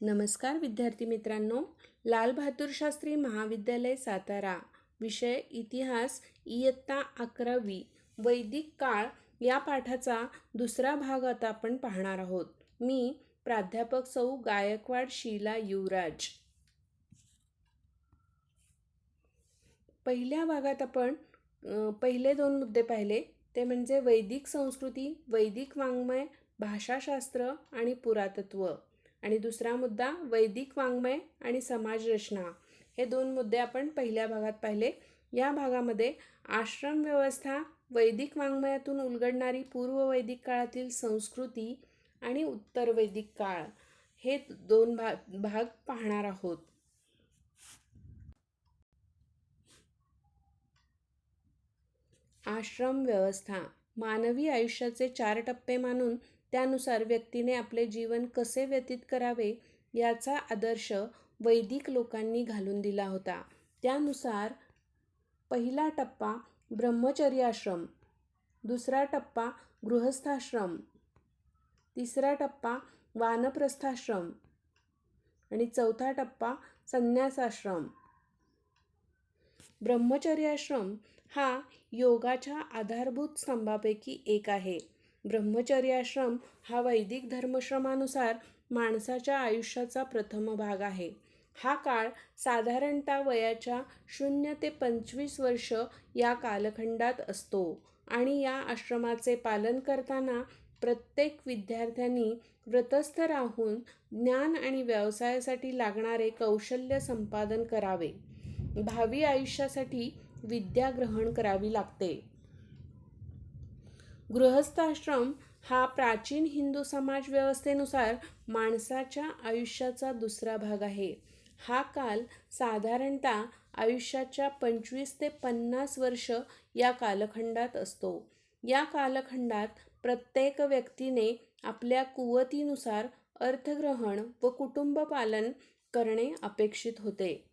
नमस्कार विद्यार्थी मित्रांनो. लाल बहादूर शास्त्री महाविद्यालय सातारा. विषय इतिहास इयत्ता अकरावी. वैदिक काळ या पाठाचा दुसरा भाग आता आपण पाहणार आहोत. मी प्राध्यापक सौ गायकवाड शीला युवराज. पहिल्या भागात आपण पहिले दोन मुद्दे पाहिले. ते म्हणजे वैदिक संस्कृती वैदिक वाङ्मय भाषाशास्त्र आणि पुरातत्व. आणि दुसरा मुद्दा वैदिक वाङ्मय आणि समाजरचना हे दोन मुद्दे आपण पहिल्या भागात पाहिले. या भागामध्ये आश्रम व्यवस्था वैदिक वाङ्मयातून उलगडणारी पूर्व वैदिक काळातील संस्कृती आणि उत्तर वैदिक काळ. हे दोन भाग भाग पाहणार आहोत. आश्रम व्यवस्था. मानवी आयुष्याचे चार टप्पे मानून त्यानुसार व्यक्तीने आपले जीवन कसे व्यतीत करावे याचा आदर्श वैदिक लोकांनी घालून दिला होता. त्यानुसार पहिला टप्पा ब्रह्मचर्याश्रम दुसरा टप्पा गृहस्थाश्रम तिसरा टप्पा वानप्रस्थाश्रम आणि चौथा टप्पा संन्यासाश्रम. ब्रह्मचर्याश्रम हा योगाच्या आधारभूत स्तंभापैकी एक आहे. ब्रह्मचर्याश्रम हा वैदिक धर्मश्रमानुसार माणसाच्या आयुष्याचा प्रथम भाग आहे. हा काळ साधारणतः वयाच्या शून्य ते पंचवीस वर्ष या कालखंडात असतो आणि या आश्रमाचे पालन करताना प्रत्येक विद्यार्थ्यांनी व्रतस्थ राहून ज्ञान आणि व्यवसायासाठी लागणारे कौशल्य संपादन करावे. भावी आयुष्यासाठी विद्या ग्रहण करावी लागते. गृहस्थाश्रम हा प्राचीन हिंदू समाज व्यवस्थेनुसार माणसाच्या आयुष्याचा दुसरा भाग आहे. हा काल साधारणतः आयुष्याच्या पंचवीस ते पन्नास वर्ष या कालखंडात असतो. या कालखंडात प्रत्येक व्यक्तीने आपल्या कुवतीनुसार अर्थग्रहण व कुटुंब पालन करणे अपेक्षित होते.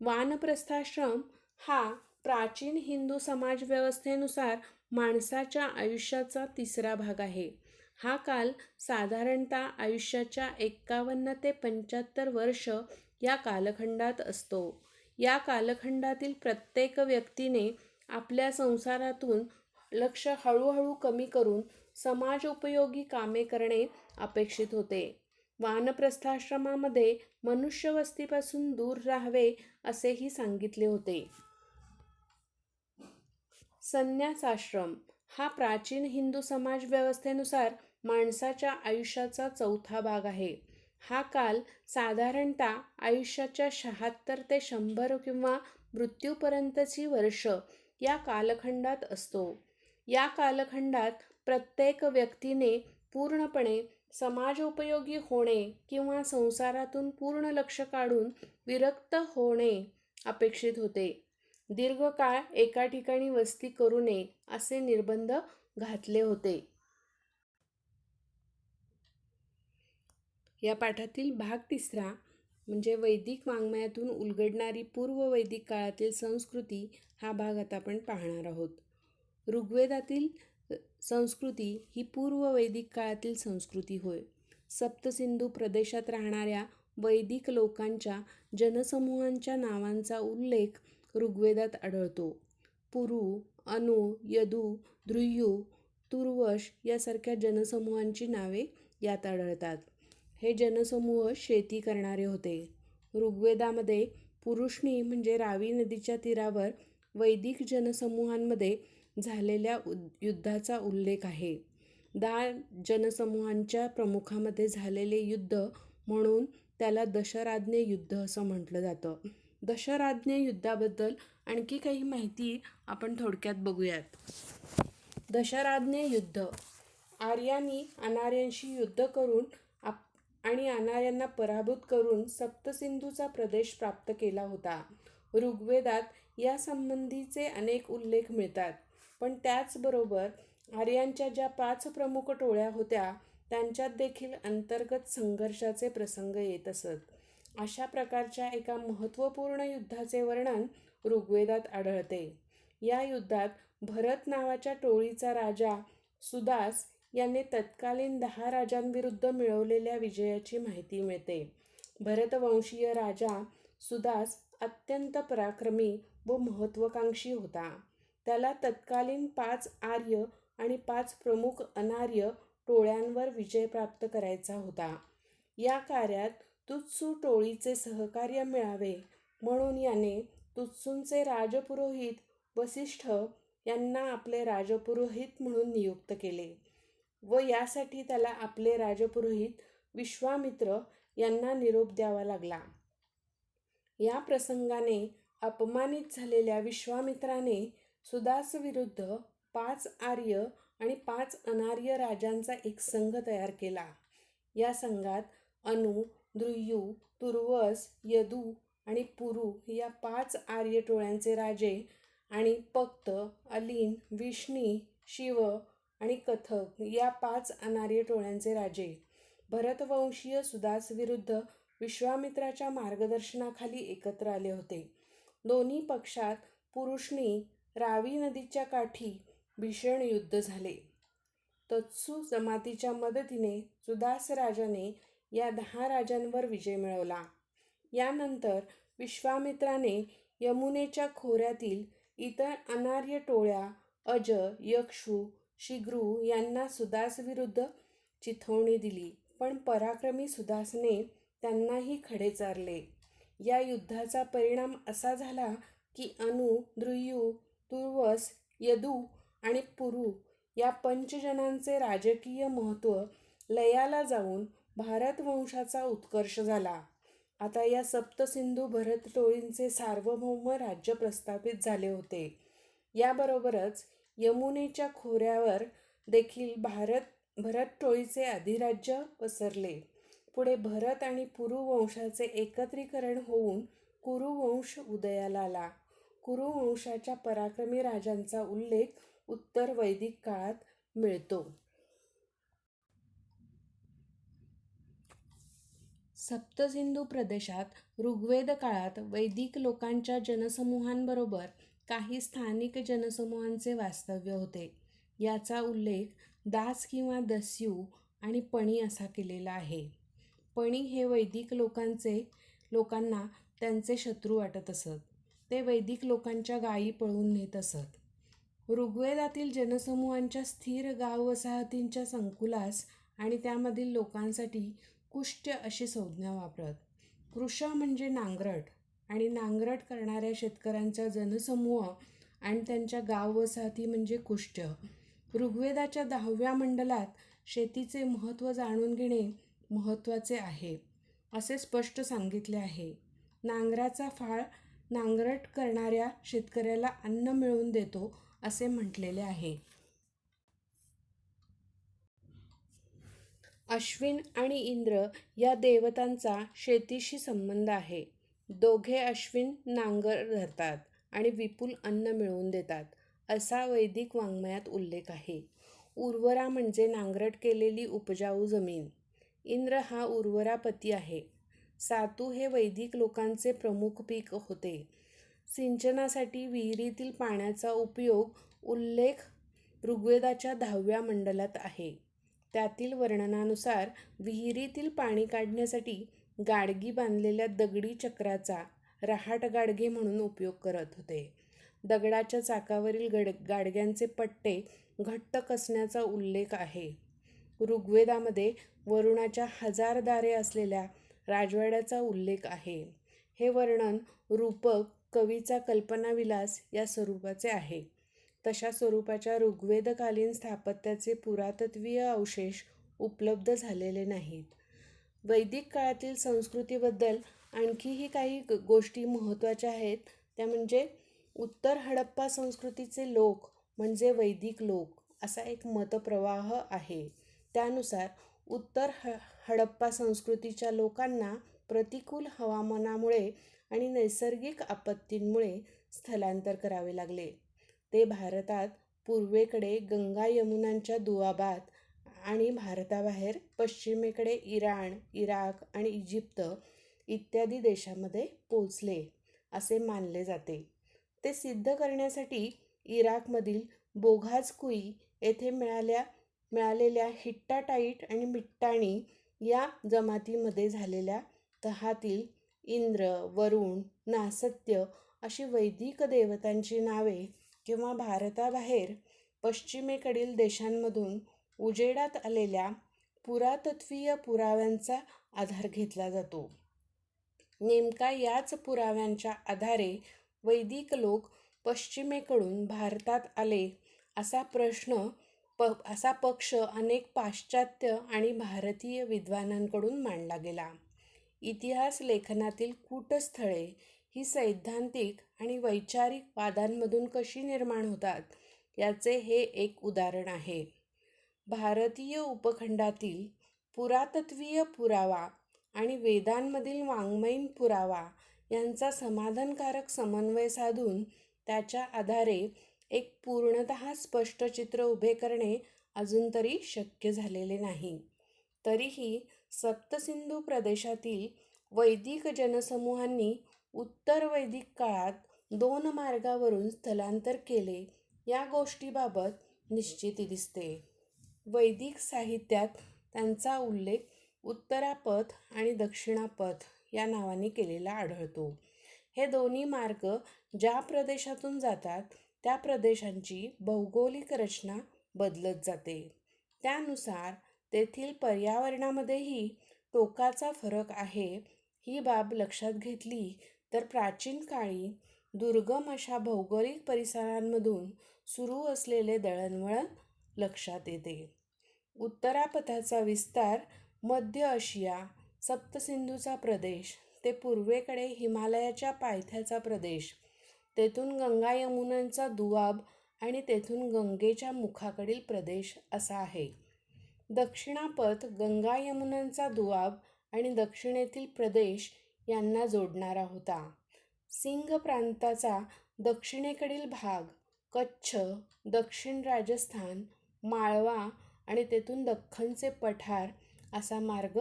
वानप्रस्थाश्रम हा प्राचीन हिंदू समाजव्यवस्थेनुसार माणसाच्या आयुष्याचा तिसरा भाग आहे. हा काल साधारणतः आयुष्याच्या एक्कावन्न ते पंच्याहत्तर वर्ष या कालखंडात असतो. या कालखंडातील प्रत्येक व्यक्तीने आपल्या संसारातून लक्ष हळूहळू कमी करून समाज उपयोगी कामे करणे अपेक्षित होते. वानप्रस्थाश्रमामध्ये मनुष्यवस्तीपासून दूर राहावे असेही सांगितले होते. संन्यासाश्रम हा प्राचीन हिंदू समाज व्यवस्थेनुसार माणसाच्या आयुष्याचा चौथा भाग आहे. हा काल साधारणतः आयुष्याच्या शहात्तर ते शंभर किंवा मृत्यूपर्यंतची वर्ष या कालखंडात असतो. या कालखंडात प्रत्येक व्यक्तीने पूर्णपणे समाजोपयोगी होणे किंवा संसारातून पूर्ण लक्ष काढून विरक्त होणे अपेक्षित होते. दीर्घकाळ एका ठिकाणी वस्ती करू नये असे निर्बंध घातले होते. या पाठातील भाग तिसरा म्हणजे वैदिक वाङ्मयातून उलगडणारी पूर्व वैदिक काळातील संस्कृती हा भाग आता आपण पाहणार आहोत. ऋग्वेदातील संस्कृती ही पूर्व वैदिक काळातील संस्कृती होय. सप्तसिंधू प्रदेशात राहणाऱ्या वैदिक लोकांच्या जनसमूहांच्या नावांचा उल्लेख ऋग्वेदात आढळतो. पुरू अनु यदू ध्रुयू तुर्वश यासारख्या जनसमूहांची नावे यात आढळतात. हे जनसमूह शेती करणारे होते. ऋग्वेदामध्ये पुरुषणी म्हणजे रावी नदीच्या तीरावर वैदिक जनसमूहांमध्ये झालेल्या युद्धाचा उल्लेख आहे. दहा जनसमूहांच्या प्रमुखामध्ये झालेले युद्ध म्हणून त्याला दशराज्ञे युद्ध असं म्हटलं जातं. दशराज्ञ युद्धाबद्दल आणखी काही माहिती आपण थोडक्यात बघूयात. दशराज्ञ युद्ध. आर्यांनी अनार्यांशी युद्ध करून आप आणि अनार्यांना पराभूत करून सप्तसिंधूचा प्रदेश प्राप्त केला होता. ऋग्वेदात या संबंधीचे अनेक उल्लेख मिळतात. पण त्याचबरोबर आर्यांच्या ज्या पाच प्रमुख टोळ्या होत्या त्यांच्यात देखील अंतर्गत संघर्षाचे प्रसंग येत असत. अशा प्रकारच्या एका महत्त्वपूर्ण युद्धाचे वर्णन ऋग्वेदात आढळते. या युद्धात भरत नावाच्या टोळीचा राजा सुदास याने तत्कालीन दहा राजांविरुद्ध मिळवलेल्या विजयाची माहिती मिळते. भरतवंशीय राजा सुदास अत्यंत पराक्रमी व महत्त्वाकांक्षी होता. त्याला तत्कालीन पाच आर्य आणि पाच प्रमुख अनार्य टोळ्यांवर विजय प्राप्त करायचा होता. या कार्यात तुत्सू टोळीचे सहकार्य मिळावे म्हणून याने तुत्सूंचे राजपुरोहित वसिष्ठ यांना आपले राजपुरोहित म्हणून नियुक्त केले व यासाठी त्याला आपले राजपुरोहित विश्वामित्र यांना निरोप द्यावा लागला. या प्रसंगाने अपमानित झालेल्या विश्वामित्राने सुदासविरुद्ध पाच आर्य आणि पाच अनार्य राजांचा एक संघ तयार केला. या संघात अनु द्रुयू तुर्वस यदू आणि पुरू या पाच आर्य टोळ्यांचे राजे आणि पक्त अलीन विष्णी शिव आणि कथक या पाच अनार्य टोळ्यांचे राजे. भरतवंशीय सुदास विरुद्ध विश्वामित्राच्या मार्गदर्शनाखाली एकत्र आले होते. दोन्ही पक्षात पुरुषणी रावी नदीच्या काठी भीषण युद्ध झाले. तत्सू जमातीच्या मदतीने सुदास राजाने या दहा राजांवर विजय मिळवला. यानंतर विश्वामित्राने यमुनेच्या खोऱ्यातील इतर अनार्य टोळ्या अज यक्षू शिग्रू यांना सुदासविरुद्ध चिथवणी दिली पण पराक्रमी सुदासने त्यांनाही खडे चारले. या युद्धाचा परिणाम असा झाला की अनु द्रुयू तुर्वस यदू आणि पुरू या पंचजनांचे राजकीय महत्त्व लयाला जाऊन भारतवंशाचा उत्कर्ष झाला. आता या सप्तसिंधू भरतटोळींचे सार्वभौम राज्य प्रस्थापित झाले होते. याबरोबरच यमुनेच्या खोऱ्यावर देखील भारत भरतटोळीचे अधिराज्य पसरले. पुढे भरत आणि पुरुवंशाचे एकत्रीकरण होऊन कुरुवंश उदयाला आला. कुरुवंशाच्या पराक्रमी राजांचा उल्लेख उत्तर वैदिक काळात मिळतो. सप्तसिंधू प्रदेशात ऋग्वेद काळात वैदिक लोकांच्या जनसमूहांबरोबर काही स्थानिक जनसमूहांचे वास्तव्य होते. याचा उल्लेख दास किंवा दस्यू आणि पणी असा केलेला आहे. पणी हे वैदिक लोकांचे लोकांना त्यांचे शत्रू वाटत असत. ते वैदिक लोकांच्या गायी पळवून नेत असत. ऋग्वेदातील जनसमूहांच्या स्थिर गाव वसाहतींच्या संकुलास आणि त्यामधील लोकांसाठी कुष्ट्य अशी संज्ञा वापरत. कृष म्हणजे नांगरट आणि नांगरट करणाऱ्या शेतकऱ्यांचा जनसमूह आणि त्यांच्या गाव वसाहती म्हणजे कुष्ट ऋग्वेदाच्या दहाव्या मंडलात शेतीचे महत्त्व जाणून घेणे महत्त्वाचे आहे असे स्पष्ट सांगितले आहे. नांगराचा फाळ नांगरट करणाऱ्या शेतकऱ्याला अन्न मिळवून देतो असे म्हटलेले आहे. अश्विन आणि इंद्र या देवतांचा शेतीशी संबंध आहे. दोघे अश्विन नांगर धरतात आणि विपुल अन्न मिळवून देतात असा वैदिक वाङ्मयात उल्लेख आहे. उर्वरा म्हणजे नांगरट केलेली उपजाऊ जमीन. इंद्र हा उर्वरापती आहे. सातू हे वैदिक लोकांचे प्रमुख पीक होते. सिंचनासाठी विहिरीतील पाण्याचा उपयोग उल्लेख ऋग्वेदाच्या दहाव्या मंडलात आहे. त्यातील वर्णनानुसार विहिरीतील पाणी काढण्यासाठी गाडगी बांधलेल्या दगडी चक्राचा रहाट गाडगे म्हणून उपयोग करत होते. दगडाच्या चाकावरील गड गाडग्यांचे पट्टे घट्ट कसण्याचा उल्लेख आहे. ऋग्वेदामध्ये वरुणाच्या हजार दारे असलेल्या राजवाड्याचा उल्लेख आहे. हे वर्णन रूपक कवीचा कल्पनाविलास या स्वरूपाचे आहे. तशा स्वरूपाच्या ऋग्वेदकालीन स्थापत्याचे पुरातत्वीय अवशेष उपलब्ध झालेले नाहीत. वैदिक काळातील संस्कृतीबद्दल आणखीही काही गोष्टी महत्त्वाच्या आहेत. त्या म्हणजे उत्तर हडप्पा संस्कृतीचे लोक म्हणजे वैदिक लोक असा एक मतप्रवाह आहे. त्यानुसार उत्तर ह हडप्पा संस्कृतीच्या लोकांना प्रतिकूल हवामानामुळे आणि नैसर्गिक आपत्तींमुळे स्थलांतर करावे लागले. ते भारतात पूर्वेकडे गंगा यमुनांच्या दुआबात आणि भारताबाहेर पश्चिमेकडे इराण इराक आणि इजिप्त इत्यादी देशामध्ये पोचले असे मानले जाते. ते सिद्ध करण्यासाठी इराकमधील बोघाजकुई येथे मिळाल्या मिळालेल्या हिट्टाटाईट आणि मिट्टाणी या जमातीमध्ये झालेल्या तहातील इंद्र वरुण नासत्य अशी वैदिक देवतांची नावे किंवा भारताबाहेर पश्चिमेकडील देशांमधून उजेडात आलेल्या पुरातत्वीय पुराव्यांचा आधार घेतला जातो. नेमका याच पुराव्यांच्या आधारे वैदिक लोक पश्चिमेकडून भारतात आले असा प्रश्न प असा पक्ष अनेक पाश्चात्य आणि भारतीय विद्वानांकडून मांडला गेला. इतिहास लेखनातील कूटस्थळे ही सैद्धांतिक आणि वैचारिक वादांमधून कशी निर्माण होतात याचे हे एक उदाहरण आहे. भारतीय उपखंडातील पुरातत्वीय पुरावा आणि वेदांमधील वाङ्मयीन पुरावा यांचा समाधानकारक समन्वय साधून त्याच्या आधारे एक पूर्णत स्पष्ट चित्र उभे करणे अजून तरी शक्य झालेले नाही. तरीही सप्तसिंधू प्रदेशातील वैदिक जनसमूहांनी उत्तर वैदिक काळात दोन मार्गावरून स्थलांतर केले या गोष्टीबाबत निश्चिती दिसते. वैदिक साहित्यात त्यांचा उल्लेख उत्तरापथ आणि दक्षिणापथ या नावाने केलेला आढळतो. हे दोन्ही मार्ग ज्या प्रदेशातून जातात त्या प्रदेशांची भौगोलिक रचना बदलत जाते. त्यानुसार तेथील पर्यावरणामध्येही टोकाचा फरक आहे ही बाब लक्षात घेतली तर प्राचीन काळी दुर्गम अशा भौगोलिक परिसरांमधून सुरू असलेले दळणवळण लक्षात येते. उत्तरापथाचा विस्तार मध्य आशिया सप्तसिंधूचा प्रदेश ते पूर्वेकडे हिमालयाच्या पायथ्याचा प्रदेश तेथून गंगा यमुनांचा दुआब आणि तेथून गंगेच्या मुखाकडील प्रदेश असा आहे. दक्षिणापथ गंगा यमुनांचा दुआब आणि दक्षिणेतील प्रदेश यांना जोडणारा होता. सिंग प्रांताचा दक्षिणेकडील भाग कच्छ दक्षिण राजस्थान माळवा आणि तेथून दख्खनचे पठार असा मार्ग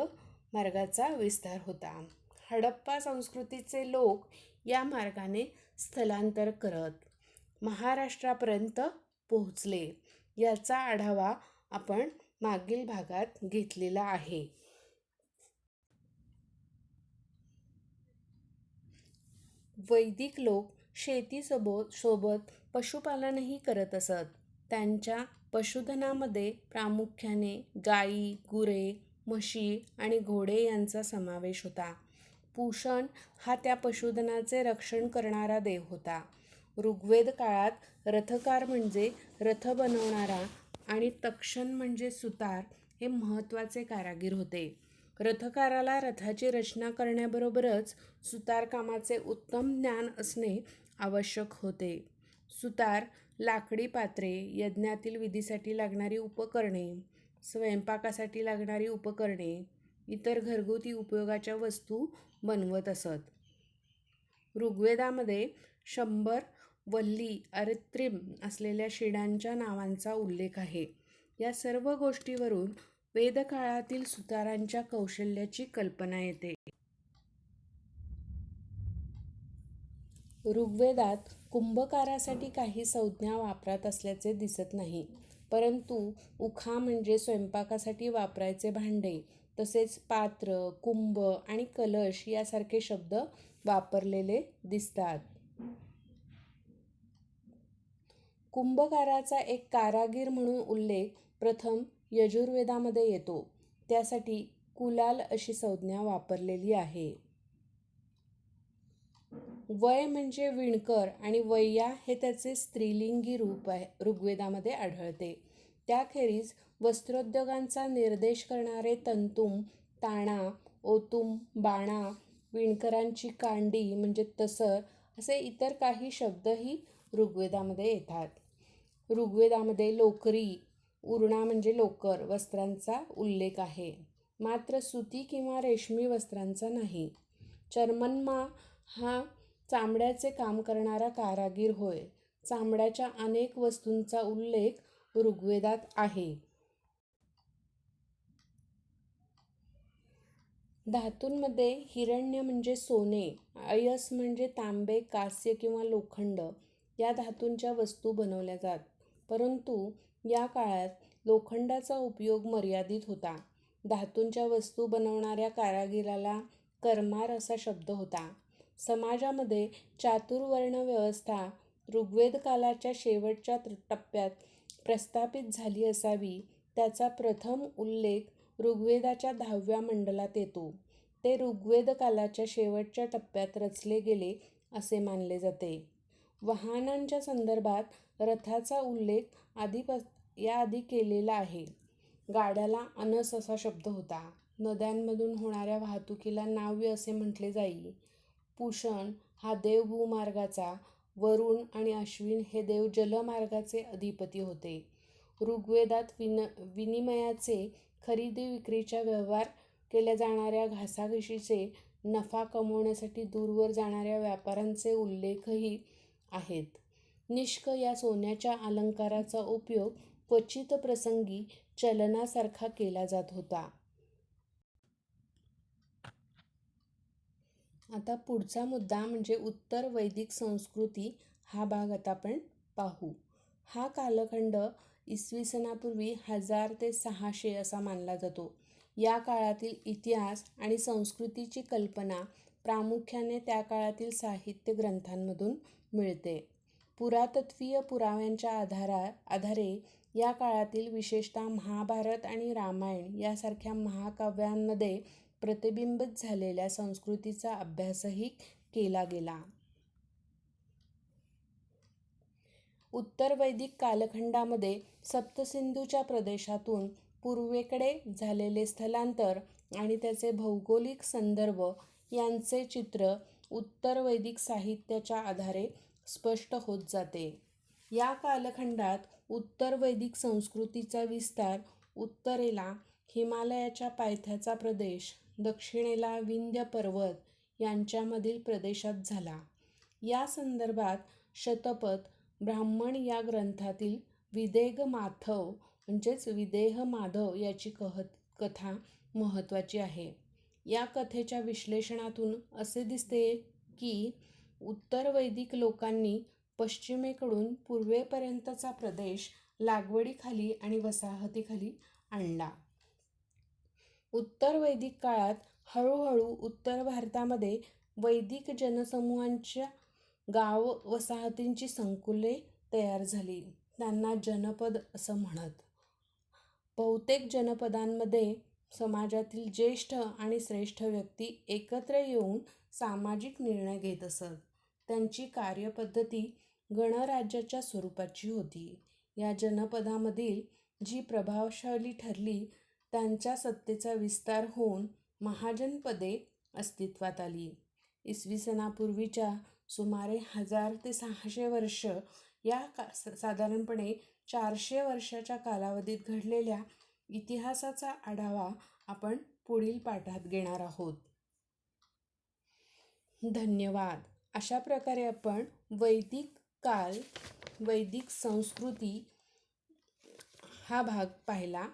मार्गाचा विस्तार होता. हडप्पा संस्कृतीचे लोक या मार्गाने स्थलांतर करत महाराष्ट्रापर्यंत पोहोचले. याचा आढावा आपण मागील भागात घेतलेला आहे. वैदिक लोक शेतीसोबत सोबत पशुपालनही करत असत. त्यांच्या पशुधनामध्ये प्रामुख्याने गाई गुरे म्हशी आणि घोडे यांचा समावेश होता. पूषण हा त्या पशुधनाचे रक्षण करणारा देव होता. ऋग्वेद काळात रथकार म्हणजे रथ बनवणारा आणि तक्षण म्हणजे सुतार हे महत्त्वाचे कारागीर होते. रथकाराला रथाची रचना करण्याबरोबरच सुतारकामाचे उत्तम ज्ञान असणे आवश्यक होते. सुतार लाकडी पात्रे यज्ञातील विधीसाठी लागणारी उपकरणे स्वयंपाकासाठी लागणारी उपकरणे इतर घरगुती उपयोगाच्या वस्तू बनवत असत. ऋग्वेदामध्ये शंभर वल्ली अरित्रिम असलेल्या शिडांच्या नावांचा उल्लेख आहे. या सर्व गोष्टीवरून वेदकाळातील सुतारांच्या कौशल्याची कल्पना येते. ऋग्वेदात कुंभकारासाठी काही संज्ञा वापरात असल्याचे दिसत नाही परंतु उखा म्हणजे स्वयंपाकासाठी वापरायचे भांडे तसेच पात्र कुंभ आणि कलश यासारखे शब्द वापरलेले दिसतात. कुंभकाराचा एक कारागीर म्हणून उल्लेख प्रथम यजुर्वेदामध्ये येतो. त्यासाठी कुलाल अशी संज्ञा वापरलेली आहे. वय म्हणजे विणकर आणि वय्या हे त्याचे स्त्रीलिंगी रूप आहे. ऋग्वेदामध्ये आढळते. त्याखेरीज वस्त्रोद्योगांचा निर्देश करणारे तंतुम ताणा ओतुम बाणा विणकरांची कांडी म्हणजे तसर असे इतर काही शब्दही ऋग्वेदामध्ये येतात. ऋग्वेदामध्ये लोकरी उरणा म्हणजे लोकर वस्त्रांचा उल्लेख आहे. मात्र सुती किंवा रेशमी वस्त्रांचा नाही. चर्मन्मा हा चामड्याचे काम करणारा कारागीर होय. चामड्याच्या अनेक वस्तूंचा उल्लेख ऋग्वेदात आहे. धातूंमध्ये हिरण्य म्हणजे सोने अयस म्हणजे तांबे कांस्य किंवा लोखंड या धातूंच्या वस्तू बनवल्या जात. परंतु या काळात लोखंडाचा उपयोग मर्यादित होता. धातूंच्या वस्तू बनवणाऱ्या कारागिराला करमार असा शब्द होता. समाजामध्ये चातुर्वर्ण व्यवस्था ऋग्वेद कालाच्या शेवटच्या टप्प्यात प्रस्थापित झाली असावी त्याचा प्रथम उल्लेख ऋग्वेदाच्या दहाव्या मंडलात येतो. ते ऋग्वेद कालाच्या शेवटच्या टप्प्यात रचले गेले असे मानले जाते. वाहनांच्या संदर्भात रथाचा उल्लेख याआधी केलेला आहे. गाड्याला अनस असा शब्द होता. नद्यांमधून होणाऱ्या वाहतुकीला नाव्य असे म्हटले जाई. पुषण हा देव भूमार्गाचा, वरुण आणि अश्विन हे देव जलमार्गाचे अधिपती होते. ऋग्वेदात विन विनिमयाचे, खरेदी विक्रीच्या व्यवहार केल्या जाणाऱ्या घासाघशीचे नफा कमवण्यासाठी दूरवर जाणाऱ्या व्यापाऱ्यांचे उल्लेखही आहेत. निष्क या सोन्याच्या अलंकाराचा उपयोग क्वचित प्रसंगी चलनासारखा केला जात होता. आता पुढचा मुद्दा म्हणजे उत्तर वैदिक संस्कृती हा भाग आता आपण पाहू. हा कालखंड इसवी सनापूर्वी हजार ते सहाशे असा मानला जातो. या काळातील इतिहास आणि संस्कृतीची कल्पना प्रामुख्याने त्या काळातील साहित्य ग्रंथांमधून मिळते. पुरातत्त्वीय पुराव्यांच्या आधारा आधारे या काळातील विशेषतः महाभारत आणि रामायण यासारख्या महाकाव्यांमध्ये प्रतिबिंबित झालेल्या संस्कृतीचा अभ्यासही केला गेला. उत्तर वैदिक कालखंडामध्ये सप्तसिंधूच्या प्रदेशातून पूर्वेकडे झालेले स्थलांतर आणि त्याचे भौगोलिक संदर्भ यांचे चित्र उत्तर वैदिक साहित्याच्या आधारे स्पष्ट होत जाते. या कालखंडात उत्तर वैदिक संस्कृतीचा विस्तार उत्तरेला हिमालयाच्या पायथ्याचा प्रदेश, दक्षिणेला विंध्य पर्वत यांच्यामधील प्रदेशात झाला. या संदर्भात शतपथ ब्राह्मण या ग्रंथातील विदेघ माधव म्हणजेच विदेह माधव याची कथा महत्त्वाची आहे. या कथेच्या विश्लेषणातून असे दिसते की उत्तर वैदिक लोकांनी पश्चिमेकडून पूर्वेपर्यंतचा प्रदेश लागवडीखाली आणि वसाहतीखाली आणला. उत्तर वैदिक काळात हळूहळू उत्तर भारतामध्ये वैदिक जनसमूहांच्या गाव-वसाहतींची संकुले तयार झाली. त्यांना जनपद असं म्हणत. बहुतेक जनपदांमध्ये समाजातील ज्येष्ठ आणि श्रेष्ठ व्यक्ती एकत्र येऊन सामाजिक निर्णय घेत असत. त्यांची कार्यपद्धती गणराज्याच्या स्वरूपाची होती. या जनपदामधील जी प्रभावशाली ठरली त्यांच्या सत्तेचा विस्तार होऊन महाजनपदे अस्तित्वात आली. इसवी सनापूर्वीच्या सुमारे हजार ते सहाशे वर्ष या का साधारणपणे चारशे वर्षाच्या कालावधीत घडलेल्या इतिहासाचा आढावा आपण पुढील पाठात घेणार आहोत. धन्यवाद. अशा प्रकारे आपण वैदिक काल, वैदिक संस्कृती हा भाग पाहिला.